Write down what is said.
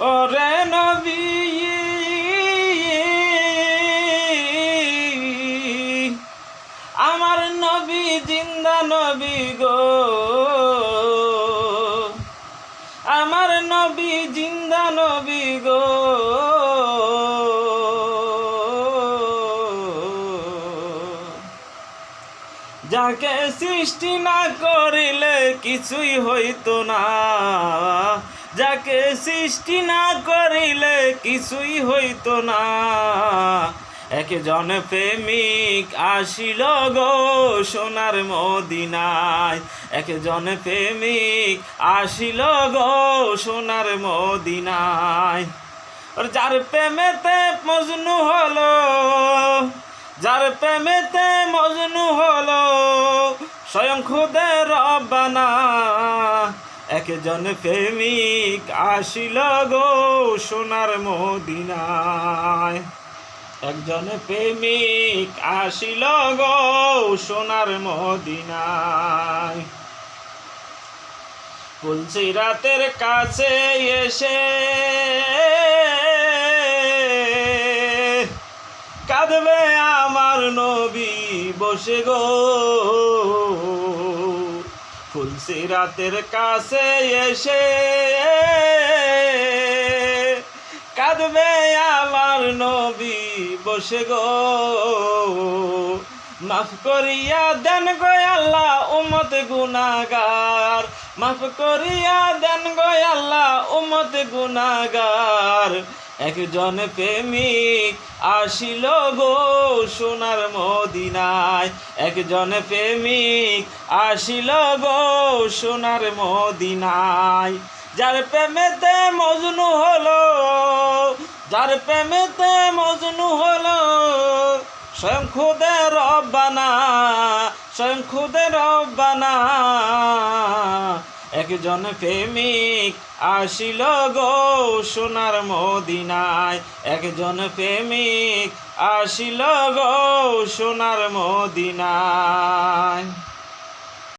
ওরে নবী। আমার নবী, জিন্দা নবী গো। আমার নবী, জিন্দা নবী গো। যাকে সৃষ্টি না করিলে কিছুই হইতো না। যাকে সৃষ্টি না করিলে কিছুই হইতো না। একজন প্রেমিক আসিল গো সোনার মদিনায়। একজন প্রেমিক আসিল গো সোনার মদিনায়। যার প্রেমেতে মজনু হলো, যার প্রেমেতে মজনু হলো, স্বয়ং খুদে রব্বানা। একজন প্রেমিক আসিল গো সোনার মদিনায়। একজন প্রেমিক আসিল গো সোনার মদিনায়। তুলসী রাতের কাছে এসে কাঁদবে আমার নবী বসে গো। তুলসী রাতের কাছে এসে কাঁদবে আমার নবী বসে গো। মাফ করিয়া দেন আল্লাহ উমত গুনাগার মাফ করিয়া দেন আল্লাহ উমত গুনাগার একজন প্রেমিক আসিল গো সোনার মদিনায়। একজন প্রেমিক আসিল গো সোনার মদিনায়। যার প্রেমেতে মজনু হলো, যার প্রেমেতে মজনু হলো স্বয়ং খুদে রব্বানা, স্বয়ং খুদে রব্বানা। একজন প্রেমিক আসিল গো সোনার মদিনায়। একজন প্রেমিক আসিল গো সোনার মদিনায়।